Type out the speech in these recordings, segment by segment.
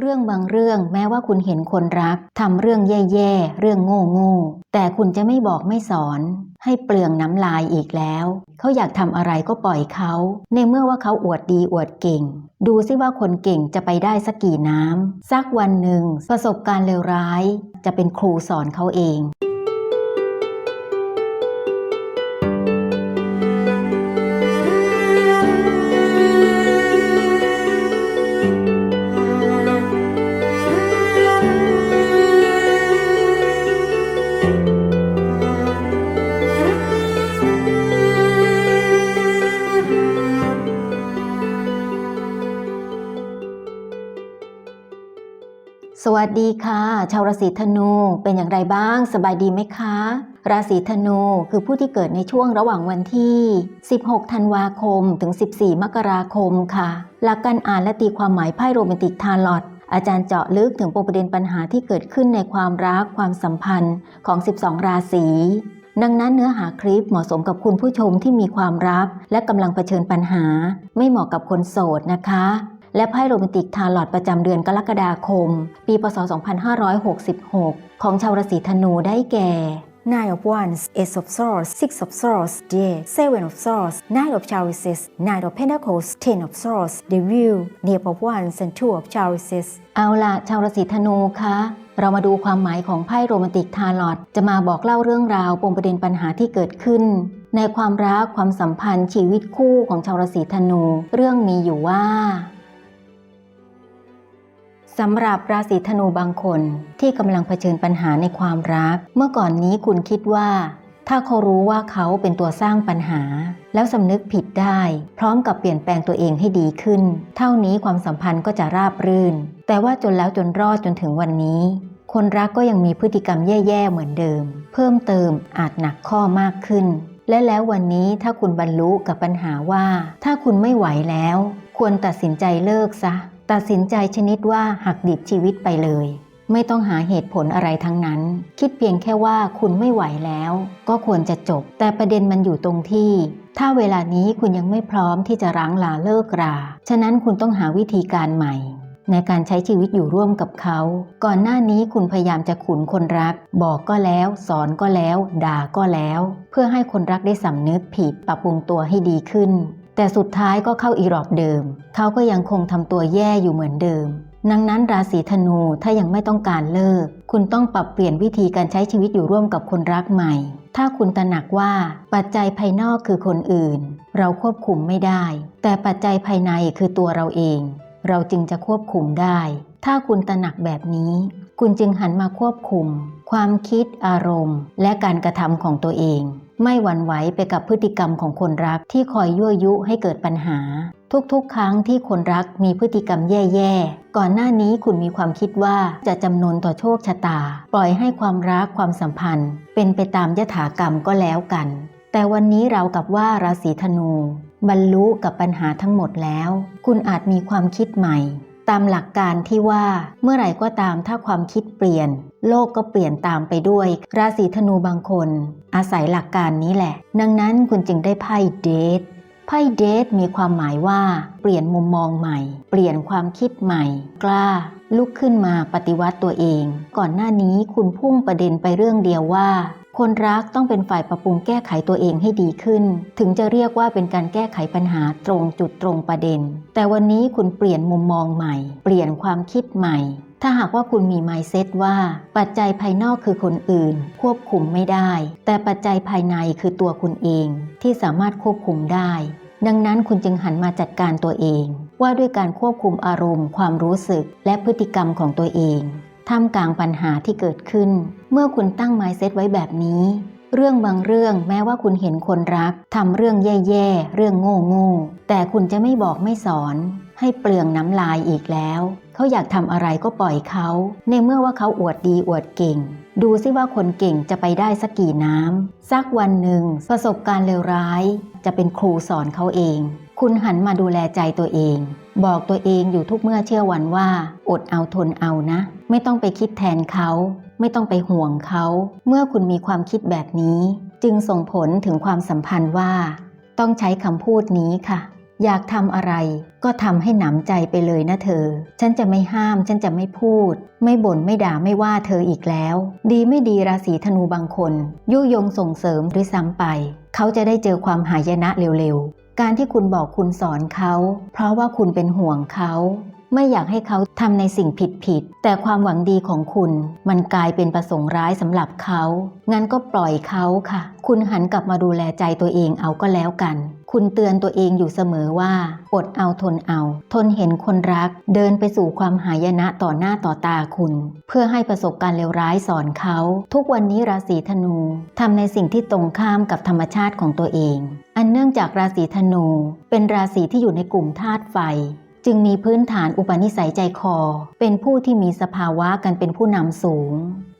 เรื่องบางเรื่องแม้ว่าคุณเห็นคนรักทำเรื่องแย่ๆ เรื่องโง่ๆแต่คุณจะไม่บอกไม่สอน ให้เปลืองน้ำลายอีกแล้ว เขาอยากทำอะไรก็ปล่อยเขา ในเมื่อว่าเขาอวดดีอวดเก่ง ดูซิว่าคนเก่งจะไปได้สักกี่น้ำสักวันหนึ่งประสบการณ์เลวร้าย จะเป็นครูสอนเขาเอง วัสดีค่ะ ชาวราศีธนูเป็นอย่างไรบ้าง สบายดีไหมคะ ราศีธนูคือผู้ที่เกิดในช่วงระหว่างวันที่ 16 ธันวาคม ถึง 14 มกราคมค่ะ หลักการอ่านและตีความหมายไพ่โรแมนติกทาร์ลอตอาจารย์เจาะลึกถึงปมประเด็นปัญหาที่เกิดขึ้นในความรักความสัมพันธ์ของ 12 ราศีดังนั้นเนื้อหาคลิปเหมาะสมกับคุณผู้ชมที่มีความรัก และกำลังเผชิญปัญหา ไม่เหมาะกับคนโสดนะคะ และไพ่โรแมนติกทาร์ลอตประจำเดือนกรกฎาคม ปีพศ 2566 ของชาวราศีธนูได้แก่ Nine of Wands, Ace of Swords, Six of Swords, Death, Seven of Swords, Nine of Chalices, Nine of Pentacles, Ten of Swords, The Wheel, Knave of Wands, and Two of Chalices. เอาล่ะชาวราศีธนูคะเรามาดูความหมายของไพ่โรแมนติกทาร์ลอตจะมาบอกเล่าเรื่องราวปมประเด็นปัญหาที่เกิดขึ้น ในความรักความสัมพันธ์ชีวิตคู่ของชาวราศีธนู เรื่องมีอยู่ว่า สำหรับราศีธนูบางคนที่กำลังเผชิญปัญหาในความรัก เมื่อก่อนนี้คุณคิดว่า ถ้าเขารู้ว่าเขาเป็นตัวสร้างปัญหา แล้วสำนึกผิดได้ พร้อมกับเปลี่ยนแปลงตัวเองให้ดีขึ้น เท่านี้ความสัมพันธ์ก็จะราบรื่น แต่ว่าจนแล้วจนรอดจนถึงวันนี้ คนรักก็ยังมีพฤติกรรมแย่ๆเหมือนเดิม เพิ่มเติมอาจหนักข้อมากขึ้น และแล้ววันนี้ถ้าคุณบรรลุกับปัญหาว่า ถ้าคุณไม่ไหวแล้ว ควรตัดสินใจเลิกซะ ตัดสินใจชนิดว่าหักดิบชีวิตไปเลย ไม่ต้องหาเหตุผลอะไรทั้งนั้น คิดเพียงแค่ว่าคุณไม่ไหวแล้ว ก็ควรจะจบ แต่ประเด็นมันอยู่ตรงที่ ถ้าเวลานี้คุณยังไม่พร้อมที่จะร้างลาเลิกรา ฉะนั้นคุณต้องหาวิธีการใหม่ ในการใช้ชีวิตอยู่ร่วมกับเขา ก่อนหน้านี้คุณพยายามจะขุนคนรัก บอกก็แล้ว สอนก็แล้ว ด่าก็แล้ว เพื่อให้คนรักได้สำนึกผิดปรับปรุงตัวให้ดีขึ้น แต่สุดท้ายก็เข้าอีรอบเดิม เขาก็ยังคงทำตัวแย่อยู่เหมือนเดิม ดังนั้นราศีธนูถ้ายังไม่ต้องการเลิก คุณต้องปรับเปลี่ยนวิธีการใช้ชีวิตอยู่ร่วมกับคนรักใหม่ ถ้าคุณตระหนักว่าปัจจัยภายนอกคือคนอื่น เราควบคุมไม่ได้ แต่ปัจจัยภายในคือตัวเราเอง เราจึงจะควบคุมได้ ถ้าคุณตระหนักแบบนี้ คุณจึงหันมาควบคุม ความคิดอารมณ์ และการกระทำของตัวเอง ไม่หวั่นไหวไปกับพฤติกรรมของคนรักที่คอยยั่วยุให้เกิดปัญหา ทุกๆ ครั้งที่คนรักมีพฤติกรรมแย่ๆ ก่อนหน้านี้คุณมีความคิดว่าจะจำนนต่อโชคชะตา ปล่อยให้ความรักความสัมพันธ์ เป็นไปตามยถากรรมก็แล้วกัน แต่วันนี้เรากับว่าราศีธนู บรรลุกับปัญหาทั้งหมดแล้ว คุณอาจมีความคิดใหม่ ตามหลักการที่ว่าเมื่อไหร่ก็ตามถ้าความคิดเปลี่ยน โลกก็เปลี่ยนตามไปด้วย ราศีธนูบางคน อาศัยหลักการนี้แหละ ดังนั้นคุณจึงได้ไพ่เดทไพ่เดทมีความหมายว่า เปลี่ยนมุมมองใหม่ เปลี่ยนความคิดใหม่ กล้า ลุกขึ้นมาปฏิวัติตัวเอง ก่อนหน้านี้คุณพุ่งประเด็นไปเรื่องเดียวว่า คนรักต้องเป็นฝ่ายปรับปรุงแก้ไขตัวเองให้ดีขึ้น ถึงจะเรียกว่าเป็นการแก้ไขปัญหาตรงจุดตรงประเด็น แต่วันนี้คุณเปลี่ยนมุมมองใหม่ เปลี่ยนความคิดใหม่ ถ้าหากว่าคุณมีไมเซ็ตว่า ปัจจัยภายนอกคือคนอื่น ควบคุมไม่ได้ แต่ปัจจัยภายในคือตัวคุณเอง ที่สามารถควบคุมได้ ดังนั้นคุณจึงหันมาจัดการตัวเอง ว่าด้วยการควบคุมอารมณ์ ความรู้สึก และพฤติกรรมของตัวเองท่ามกลางปัญหาที่เกิดขึ้น เมื่อคุณตั้งไมเซ็ตไว้แบบนี้ เรื่องบางเรื่องแม้ว่าคุณเห็นคนรักทำเรื่องแย่ๆ เรื่องโง่ๆแต่คุณจะไม่บอกไม่สอน ให้เปลืองน้ำลายอีกแล้ว เขาอยากทำอะไรก็ปล่อยเขา ในเมื่อว่าเขาอวดดีอวดเก่ง ดูซิว่าคนเก่งจะไปได้สักกี่น้ำสักวันหนึ่งประสบการณ์เลวร้าย จะเป็นครูสอนเขาเอง คุณหันมาดูแลใจตัวเองบอกตัวเองอยู่ทุกเมื่อเชื่อวันว่า อดเอาทนเอานะ ไม่ต้องไปคิดแทนเขา ไม่ต้องไปห่วงเขา เมื่อคุณมีความคิดแบบนี้ จึงส่งผลถึงความสัมพันธ์ว่า ต้องใช้คำพูดนี้ค่ะ อยากทำอะไรก็ทำให้หนำใจไปเลยนะเธอ ฉันจะไม่ห้าม ฉันจะไม่พูด ไม่บ่นไม่ด่าไม่ว่าเธออีกแล้ว ดีไม่ดีราศีธนูบางคน ยุยงส่งเสริมหรือซ้ำไป เขาจะได้เจอความหายนะเร็วๆ การที่คุณบอกคุณสอนเขา เพราะว่าคุณเป็นห่วงเขา ไม่อยากให้เขาทำในสิ่งผิดผิดๆแต่ความหวังดีของคุณ มันกลายเป็นประสงค์ร้ายสำหรับเขา งั้นก็ปล่อยเขาค่ะ คุณหันกลับมาดูแลใจตัวเองเอาก็แล้วกัน คุณเตือนตัวเองอยู่เสมอว่าอดเอาทนเอา ทนเห็นคนรัก เดินไปสู่ความหายนะต่อหน้าต่อตาคุณ เพื่อให้ประสบการณ์เลวร้ายสอนเขา ทุกวันนี้ราศีธนูทำในสิ่งที่ตรงข้ามกับธรรมชาติของตัวเอง อันเนื่องจากราศีธนู เป็นราศีที่อยู่ในกลุ่มธาตุไฟ จึงมีพื้นฐานอุปนิสัยใจคอ เป็นผู้ที่มีสภาวะกันเป็นผู้นำสูง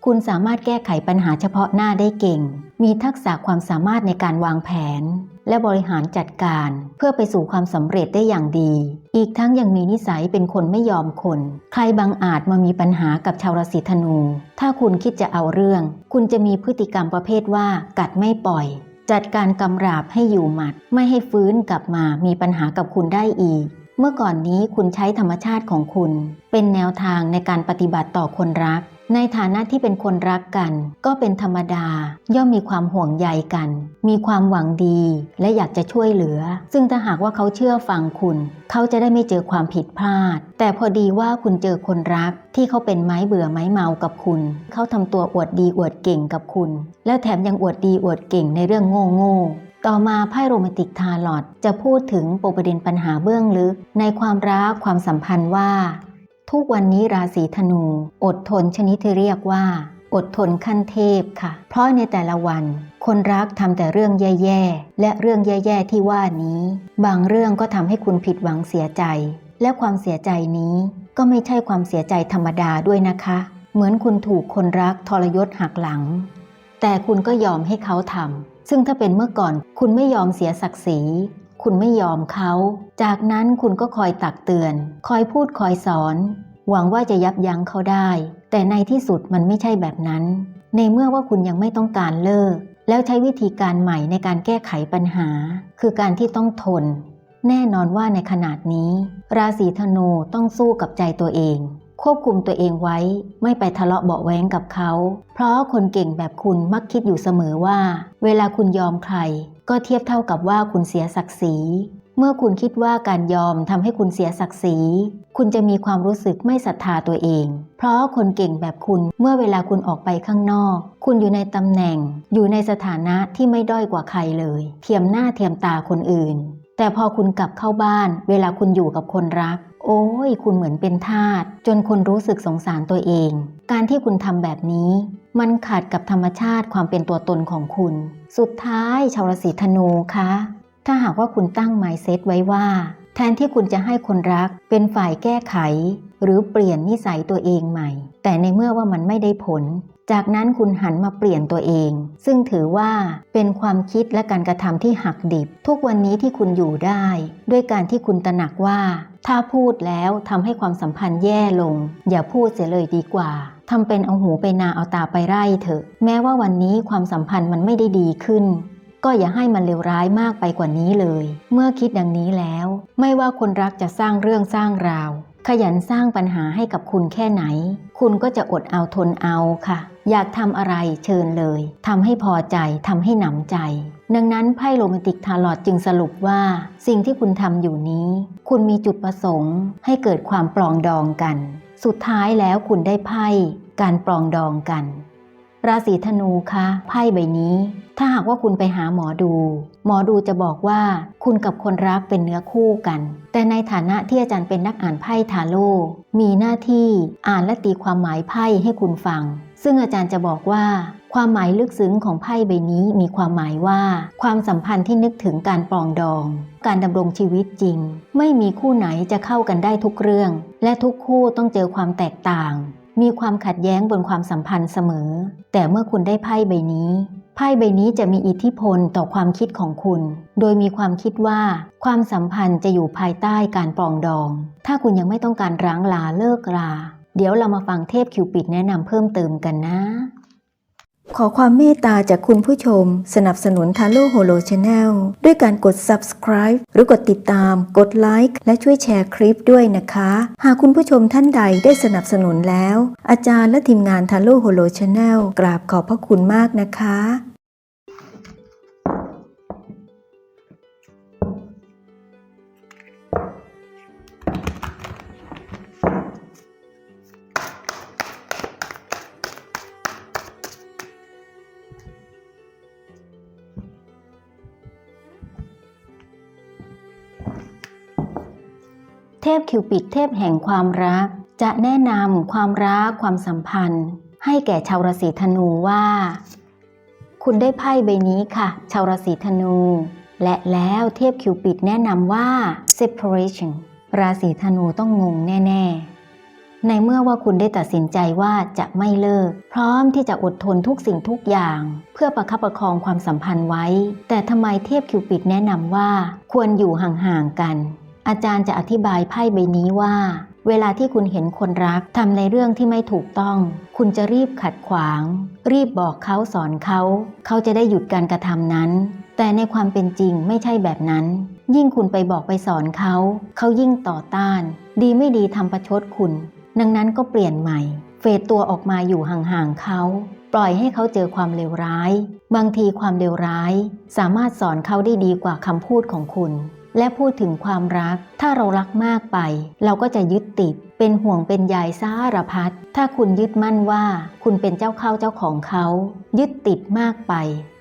คุณสามารถแก้ไขปัญหาเฉพาะหน้าได้เก่ง มีทักษะความสามารถในการวางแผน และบริหารจัดการ เพื่อไปสู่ความสำเร็จได้อย่างดี อีกทั้งยังมีนิสัยเป็นคนไม่ยอมคน ใครบางอาจมามีปัญหากับชาวราศีธนู ถ้าคุณคิดจะเอาเรื่อง คุณจะมีพฤติกรรมประเภทว่ากัดไม่ปล่อยจัดการกำราบให้อยู่หมัด ไม่ให้ฟื้นกลับมามีปัญหากับคุณได้อีก เมื่อก่อนนี้คุณใช้ธรรมชาติของคุณ เป็นแนวทางในการปฏิบัติต่อคนรัก ในฐานะที่เป็นคนรักกัน ก็เป็นธรรมดา ย่อมมีความห่วงใยกัน มีความหวังดีและอยากจะช่วยเหลือ ซึ่งถ้าหากว่าเขาเชื่อฟังคุณ เขาจะได้ไม่เจอความผิดพลาด แต่พอดีว่าคุณเจอคนรัก ที่เขาเป็นไม้เบื่อไม้เมากับคุณ เขาทำตัวอวดดีอวดเก่งกับคุณ แล้วแถมยังอวดดีอวดเก่งในเรื่องโง่โง่ ต่อมาไพ่โรแมนติกทาร์ลอตจะพูดถึงปประเด็นปัญหาเบื้องลึก ในความรักความสัมพันธ์ว่า ทุกวันนี้ราศีธนู อดทนชนิดที่เรียกว่า อดทนขั้นเทพค่ะ เพราะในแต่ละวัน คนรักทำแต่เรื่องแย่ๆ และเรื่องแย่ๆที่ว่านี้ บางเรื่องก็ทำให้คุณผิดหวังเสียใจ และความเสียใจนี้ก็ไม่ใช่ความเสียใจธรรมดาด้วยนะคะ เหมือนคุณถูกคนรักทรยศหักหลัง แต่คุณก็ยอมให้เขาทำ ซึ่งถ้าเป็นเมื่อก่อนคุณไม่ยอมเสียศักดิ์ศรี คุณไม่ยอมเขา จากนั้นคุณก็คอยตักเตือน คอยพูดคอยสอน หวังว่าจะยับยั้งเขาได้ แต่ในที่สุดมันไม่ใช่แบบนั้น ในเมื่อว่าคุณยังไม่ต้องการเลิก แล้วใช้วิธีการใหม่ในการแก้ไขปัญหา คือการที่ต้องทน แน่นอนว่าในขนาดนี้ ราศีธนูต้องสู้กับใจตัวเอง ควบคุมตัวเองไว้ไม่ไปทะเลาะเบาแว้งกับเขา เพราะคนเก่งแบบคุณมักคิดอยู่เสมอว่า เวลาคุณยอมใคร ก็เทียบเท่ากับว่าคุณเสียศักดิ์ศรี เมื่อคุณคิดว่าการยอมทำให้คุณเสียศักดิ์ศรี คุณจะมีความรู้สึกไม่ศรัทธาตัวเอง เพราะคนเก่งแบบคุณเมื่อเวลาคุณออกไปข้างนอก คุณอยู่ในตำแหน่ง อยู่ในสถานะที่ไม่ด้อยกว่าใครเลย เทียมหน้าเทียมตาคนอื่น แต่พอคุณกลับเข้าบ้าน เวลาคุณอยู่กับคนรัก โอ้ย คุณเหมือนเป็นทาสจนคนรู้สึกสงสารตัวเอง การที่คุณทำแบบนี้ มันขัดกับธรรมชาติความเป็นตัวตนของคุณ สุดท้ายชาวราศีธนูคะ ถ้าหากว่าคุณตั้งหมายเซตไว้ว่า แทนที่คุณจะให้คนรักเป็นฝ่ายแก้ไข หรือเปลี่ยนนิสัยตัวเองใหม่ แต่ในเมื่อว่ามันไม่ได้ผล จากนั้นคุณหันมาเปลี่ยนตัวเอง ซึ่งถือว่าเป็นความคิดและการกระทำที่หักดิบ ทุกวันนี้ที่คุณอยู่ได้ ด้วยการที่คุณตระหนักว่า ถ้าพูดแล้วทำให้ความสัมพันธ์แย่ลง อย่าพูดเสียเลยดีกว่าทำเป็นเอาหูไปนาเอาตาไปไร่เถอะ แม้ว่าวันนี้ความสัมพันธ์มันไม่ได้ดีขึ้นก็อย่าให้มันเลวร้ายมากไปกว่านี้เลย เมื่อคิดดังนี้แล้ว ไม่ว่าคนรักจะสร้างเรื่องสร้างราว ขยันสร้างปัญหาให้กับคุณแค่ไหน คุณก็จะอดเอาทนเอาค่ะ อยากทำอะไรเชิญเลยทำให้พอใจทำให้หนำใจ ดังนั้นไพ่โรแมนติกทาร์ลอตจึงสรุปว่า สิ่งที่คุณทำอยู่นี้ คุณมีจุดประสงค์ ให้เกิดความปลองดองกัน สุดท้ายแล้วคุณได้ไพ่การปลองดองกัน ราศีธนูคะไพ่ใบนี้ ถ้าหากว่าคุณไปหาหมอดู หมอดูจะบอกว่าคุณกับคนรักเป็นเนื้อคู่กัน แต่ในฐานะที่อาจารย์เป็นนักอ่านไพ่ทาโร่มีหน้าที่อ่านและตีความหมายไพ่ให้คุณฟัง ซึ่งอาจารย์จะบอกว่า ความหมายลึกซึ้งของไพ่ใบนี้มีความหมายว่า ความสัมพันธ์ที่นึกถึงการปลองดอง การดำรงชีวิตจริง ไม่มีคู่ไหนจะเข้ากันได้ทุกเรื่อง และทุกคู่ต้องเจอความแตกต่าง มีความขัดแย้งบนความสัมพันธ์เสมอ แต่เมื่อคุณได้ไพ่ใบนี้ ไพ่ใบนี้จะมีอิทธิพลต่อความคิดของคุณ โดยมีความคิดว่า ความสัมพันธ์จะอยู่ภายใต้การปรองดอง ถ้าคุณยังไม่ต้องการร้างลาเลิกรา เดี๋ยวเรามาฟังเทพคิวปิดแนะนำเพิ่มเติมกันนะ ขอความเมตตาจากคุณผู้ชม สนับสนุนทาโ o โฮโลชาแนลด้วยการกด subscribe หรือกดติดตาม กดไลค์และช่วยแชร์คลิปด้วยนะคะ หากคุณผู้ชมท่านใดได้สนับสนุนแล้ว อาจารย์และทีมงานทาโ o โฮโลชาแนลกราบขอบพระคุณมากนะคะ เทพคิวปิดเทพแห่งความรัก จะแนะนำความรักความสัมพันธ์ ให้แก่ชาวราศีธนูว่า คุณได้ไพ่ใบนี้ค่ะ ชาวราศีธนู และแล้วเทพคิวปิดแนะนำว่า separation ราศีธนูต้องงงแน่ ๆในเมื่อว่าคุณได้ตัดสินใจว่าจะไม่เลิก พร้อมที่จะอดทนทุกสิ่งทุกอย่าง เพื่อประคับประคองความสัมพันธ์ไว้ แต่ทำไมเทพคิวปิดแนะนำว่า ควรอยู่ห่างๆกัน อาจารย์จะอธิบายไพ่ใบนี้ว่า เวลาที่คุณเห็นคนรักทำในเรื่องที่ไม่ถูกต้อง คุณจะรีบขัดขวาง รีบบอกเขาสอนเขา เขาจะได้หยุดการกระทำนั้น แต่ในความเป็นจริงไม่ใช่แบบนั้น ยิ่งคุณไปบอกไปสอนเขา เขายิ่งต่อต้าน ดีไม่ดีทำประชดคุณ ดังนั้นก็เปลี่ยนใหม่ เฟดตัวออกมาอยู่ห่างๆเขาปล่อยให้เขาเจอความเลวร้าย บางทีความเลวร้าย สามารถสอนเขาได้ดีกว่าคำพูดของคุณ และพูดถึงความรัก ถ้าเรารักมากไป เราก็จะยึดติด เป็นห่วงเป็นใยสารพัด ถ้าคุณยึดมั่นว่า คุณเป็นเจ้าเข้าเจ้าของเขา ยึดติดมากไป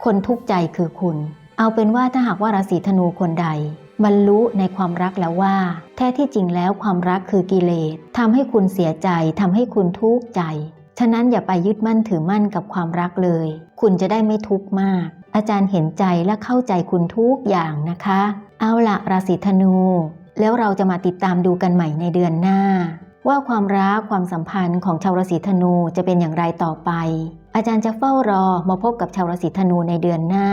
คนทุกข์ใจคือคุณ เอาเป็นว่าถ้าหากว่าราศีธนูคนใดบรรลุในความรักแล้วว่า แท้ที่จริงแล้วความรักคือกิเลสทำให้คุณเสียใจทำให้คุณทุกข์ใจ ฉะนั้นอย่าไปยึดมั่นถือมั่นกับความรักเลย คุณจะได้ไม่ทุกข์มาก อาจารย์เห็นใจและเข้าใจคุณทุกอย่างนะคะเอาละราศีธนู แล้วเราจะมาติดตามดูกันใหม่ในเดือนหน้า ว่าความรักความสัมพันธ์ของชาวราศีธนูจะเป็นอย่างไรต่อไป อาจารย์จะเฝ้ารอมาพบกับชาวราศีธนูในเดือนหน้า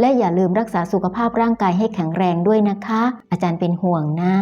และอย่าลืมรักษาสุขภาพร่างกายให้แข็งแรงด้วยนะคะ อาจารย์เป็นห่วงนะ